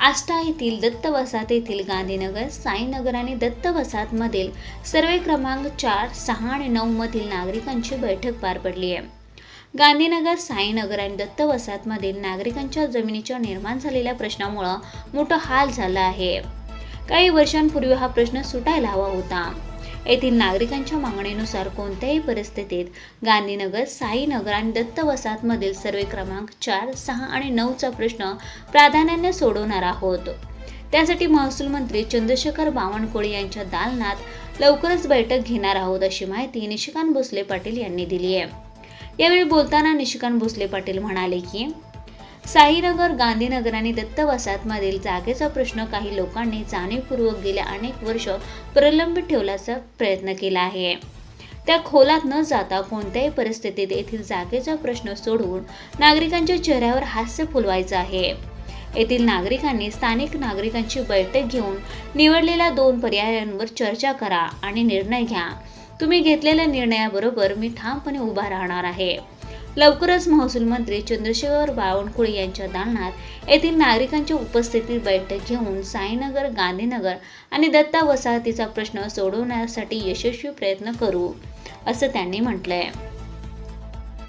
आष्टा येथील दत्त वसाहत येथील गांधीनगर साईनगर आणि दत्त वसाहतमधील सर्वे क्रमांक चार सहा आणि नऊ मधील नागरिकांची बैठक पार पडली आहे. गांधीनगर साईनगर आणि दत्त वसाहतमधील नागरिकांच्या जमिनीच्या निर्माण झालेल्या प्रश्नामुळं मोठा हाल झाला आहे. काही वर्षांपूर्वी हा प्रश्न सुटायला हवा होता. येथील नागरिकांच्या मागणीनुसार कोणत्याही परिस्थितीत गांधीनगर साईनगर आणि दत्त वसाहतमधील सर्वे क्रमांक चार सहा आणि नऊचा प्रश्न प्राधान्याने सोडवणार आहोत. त्यासाठी महसूल मंत्री चंद्रशेखर बावनकुळे यांच्या दालनात लवकरच बैठक घेणार आहोत अशी माहिती निशिकांत भोसले पाटील यांनी दिली आहे. यावेळी बोलताना निशिकांत भोसले पाटील म्हणाले की साईनगर गांधीनगर आणि दत्त वसाहतमधील जागेचा प्रश्न काही लोकांनी जाणीवपूर्वक गेल्या अनेक वर्ष प्रलंबित ठेवल्याचा प्रयत्न केला आहे. त्या खोलात न जाता कोणत्याही परिस्थितीत येथील जागेचा प्रश्न सोडवून नागरिकांच्या चेहऱ्यावर हास्य फुलवायचं आहे. येथील नागरिकांनी स्थानिक नागरिकांची बैठक घेऊन निवडलेल्या दोन पर्यायांवर चर्चा करा आणि निर्णय घ्या. तुम्ही घेतलेल्या निर्णयाबरोबर मी ठामपणे उभा राहणार आहे. लवकरच महसूल मंत्री चंद्रशेखर बावनकुळे यांच्या दालनात येथील नागरिकांच्या उपस्थितीत बैठक घेऊन साईनगर गांधीनगर आणि दत्ता वसाहतीचा प्रश्न सोडवण्यासाठी यशस्वी प्रयत्न करू असं त्यांनी म्हटलंय.